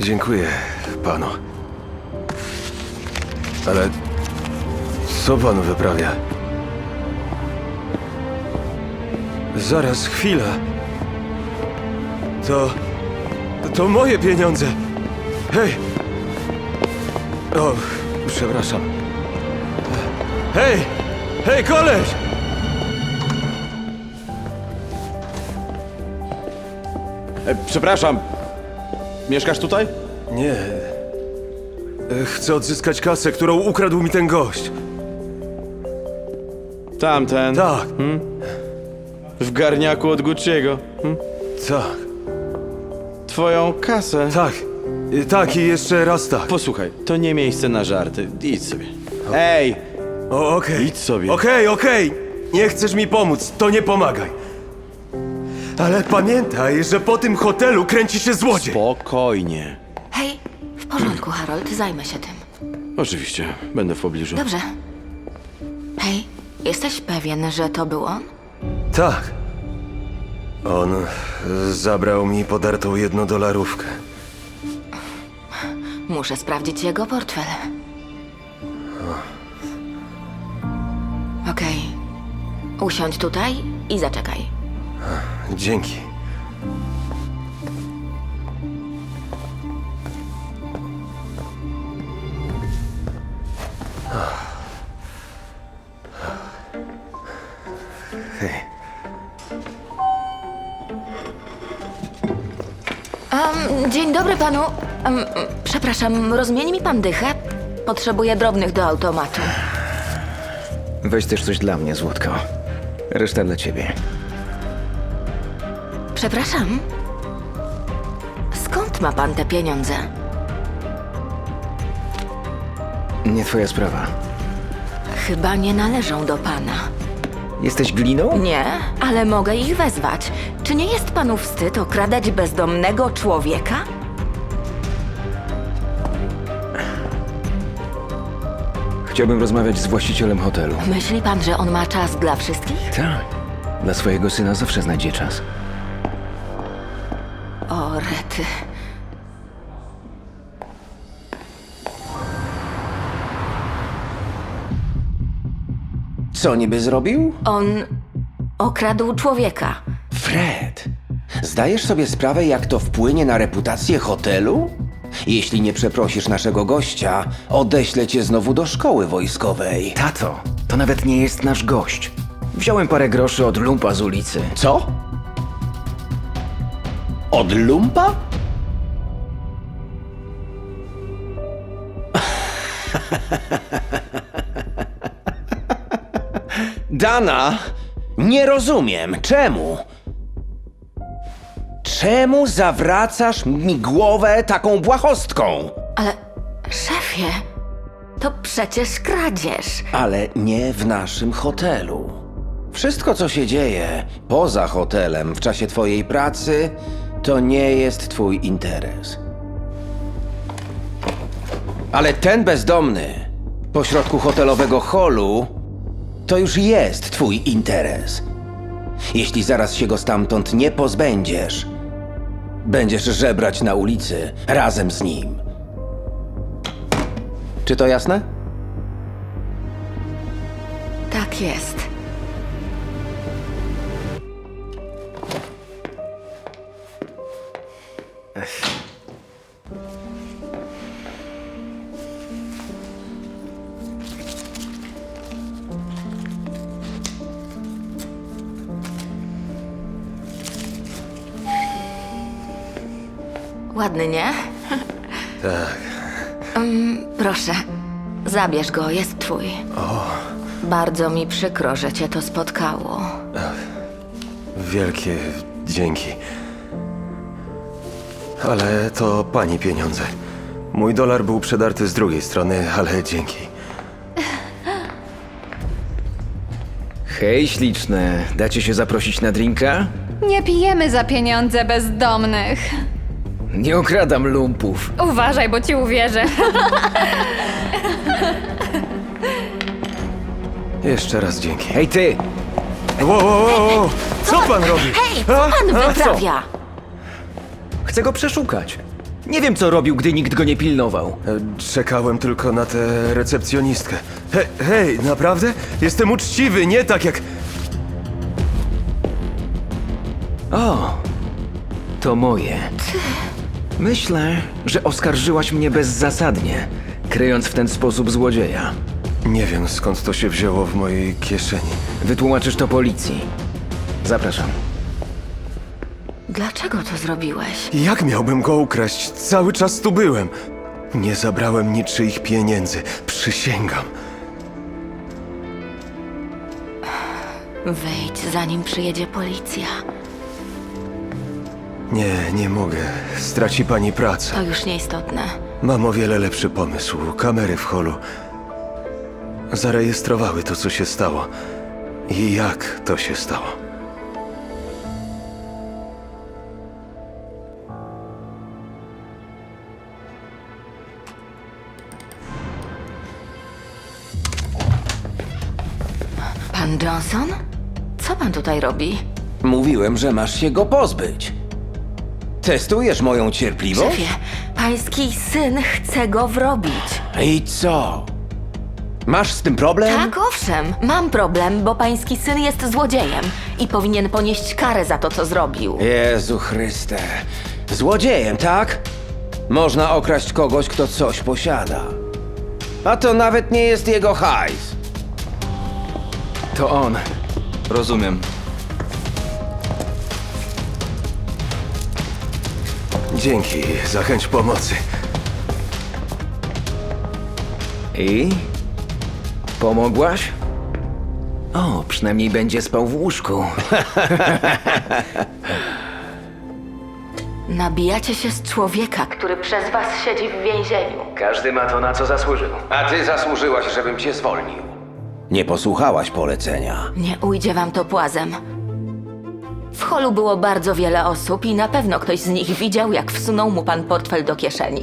Dziękuję panu. Ale co pan wyprawia? Zaraz, chwila. To. To moje pieniądze. Hej! O, przepraszam. Hej! Hej, koleś! E, przepraszam. Mieszkasz tutaj? Nie. Chcę odzyskać kasę, którą ukradł mi ten gość. Tamten. Tak, W garniaku od Gucci'ego. Hm? tak, Twoją kasę. tak. Tak i jeszcze raz tak. Posłuchaj, to nie miejsce na żarty. Idź sobie. Ej! O, okej. Idź sobie. Okej, okej. Nie chcesz mi pomóc, to nie pomagaj. Ale pamiętaj, że po tym hotelu kręci się złodziej. Spokojnie. Hej, w porządku, Harold, zajmę się tym. Oczywiście, będę w pobliżu. Dobrze. Hej, jesteś pewien, że to był on? Tak. On zabrał mi podartą jednodolarówkę. Muszę sprawdzić jego portfel. Okej. Usiądź tutaj i zaczekaj. Dzięki. Hej. Dzień dobry panu. Przepraszam, rozmieni mi pan dychę? Potrzebuję drobnych do automatu. Weź też coś dla mnie, Złotko. Reszta dla ciebie. Przepraszam. Skąd ma pan te pieniądze? Nie twoja sprawa. Chyba nie należą do pana. Jesteś gliną? Nie, ale mogę ich wezwać. Czy nie jest panu wstyd okradać bezdomnego człowieka? Chciałbym rozmawiać z właścicielem hotelu. Myśli pan, że on ma czas dla wszystkich? Tak. Dla swojego syna zawsze znajdzie czas. Rety. Co niby zrobił? On okradł człowieka. Fred, zdajesz sobie sprawę, jak to wpłynie na reputację hotelu? Jeśli nie przeprosisz naszego gościa, odeślę cię znowu do szkoły wojskowej. Tato, to nawet nie jest nasz gość. Wziąłem parę groszy od lumpa z ulicy. Co? Od lumpa? Dana, nie rozumiem, czemu? Czemu zawracasz mi głowę taką błahostką? Ale, szefie, to przecież kradzież. Ale nie w naszym hotelu. Wszystko, co się dzieje poza hotelem w czasie Twojej pracy, to nie jest Twój interes. Ale ten bezdomny pośrodku hotelowego holu to już jest Twój interes. Jeśli zaraz się go stamtąd nie pozbędziesz, będziesz żebrać na ulicy razem z nim. Czy to jasne? Tak jest. Ładny, nie? Tak. Proszę, zabierz go, jest twój. Bardzo mi przykro, że cię to spotkało. Wielkie dzięki. Ale to pani pieniądze. Mój dolar był przedarty z drugiej strony, ale dzięki. Hej, śliczne. Dacie się zaprosić na drinka? Nie pijemy za pieniądze bezdomnych. Nie okradam lumpów. Uważaj, bo ci uwierzę. Jeszcze raz dzięki. Hej, ty! Wow, wow, wow, wow. Co pan robi? Hej, co A? pan A, co? wyprawia? Chcę go przeszukać. Nie wiem, co robił, gdy nikt go nie pilnował. E, Czekałem tylko na tę recepcjonistkę. He, hej, naprawdę? Jestem uczciwy, nie tak jak... O, to moje. Myślę, że oskarżyłaś mnie bezzasadnie, kryjąc w ten sposób złodzieja. Nie wiem, skąd to się wzięło w mojej kieszeni. Wytłumaczysz to policji. Zapraszam. Dlaczego to zrobiłeś? Jak miałbym go ukraść? Cały czas tu byłem. Nie zabrałem niczyich pieniędzy. Przysięgam. Wyjdź, zanim przyjedzie policja. Nie, nie mogę. Straci pani pracę. To już nieistotne. Mam o wiele lepszy pomysł. Kamery w holu zarejestrowały to, co się stało. I jak to się stało. Pan Johnson? Co pan tutaj robi? Mówiłem, że masz się go pozbyć. Testujesz moją cierpliwość? Szefie, pański syn chce go wrobić. I co? Masz z tym problem? Tak, owszem, mam problem, bo pański syn jest złodziejem i powinien ponieść karę za to, co zrobił. Jezu Chryste. Złodziejem, tak? Można okraść kogoś, kto coś posiada. A to nawet nie jest jego hajs. To on. Rozumiem. Dzięki za chęć pomocy. I? Pomogłaś? O, przynajmniej będzie spał w łóżku. Nabijacie się z człowieka, który przez was siedzi w więzieniu. Każdy ma to, na co zasłużył. A ty zasłużyłaś, żebym cię zwolnił. Nie posłuchałaś polecenia. Nie ujdzie wam to płazem. W holu było bardzo wiele osób i na pewno ktoś z nich widział, jak wsunął mu pan portfel do kieszeni.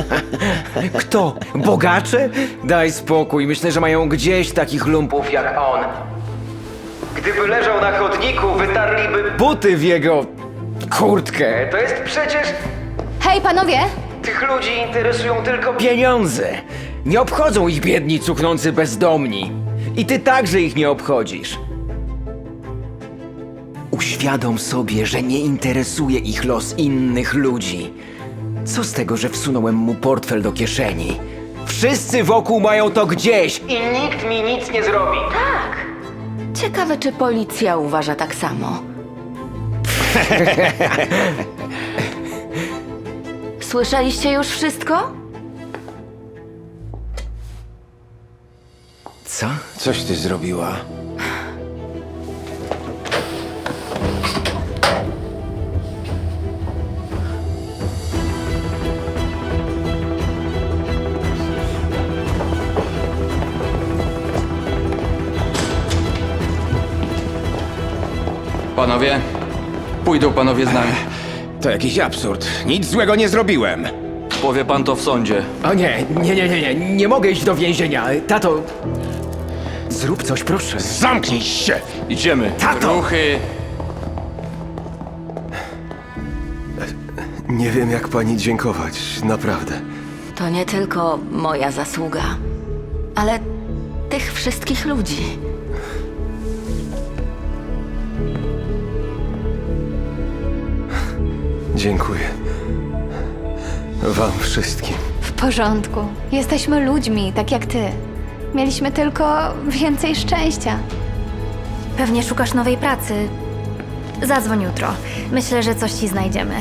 Kto? Bogacze? Daj spokój, myślę, że mają gdzieś takich lumpów jak on. Gdyby leżał na chodniku, wytarliby buty w jego kurtkę. To jest przecież... Hej, panowie! Tych ludzi interesują tylko pieniądze. Nie obchodzą ich biedni, cuchnący bezdomni. I ty także ich nie obchodzisz. Uświadom sobie, że nie interesuje ich los innych ludzi. Co z tego, że wsunąłem mu portfel do kieszeni? Wszyscy wokół mają to gdzieś i nikt mi nic nie zrobi. Ciekawe, czy policja uważa tak samo. Słyszeliście już wszystko? Co? Coś ty zrobiła. Panowie, pójdą panowie z nami. To jakiś absurd. Nic złego nie zrobiłem. Powie pan to w sądzie. O nie, nie, nie, nie, nie, nie mogę iść do więzienia. Tato, zrób coś, proszę. Zamknij się! Idziemy. Tato! Ruchy. Nie wiem, jak pani dziękować, naprawdę. To nie tylko moja zasługa, ale tych wszystkich ludzi. Dziękuję. Wam wszystkim. W porządku. Jesteśmy ludźmi, tak jak ty. Mieliśmy tylko więcej szczęścia. Pewnie szukasz nowej pracy. Zadzwoń jutro. Myślę, że coś ci znajdziemy.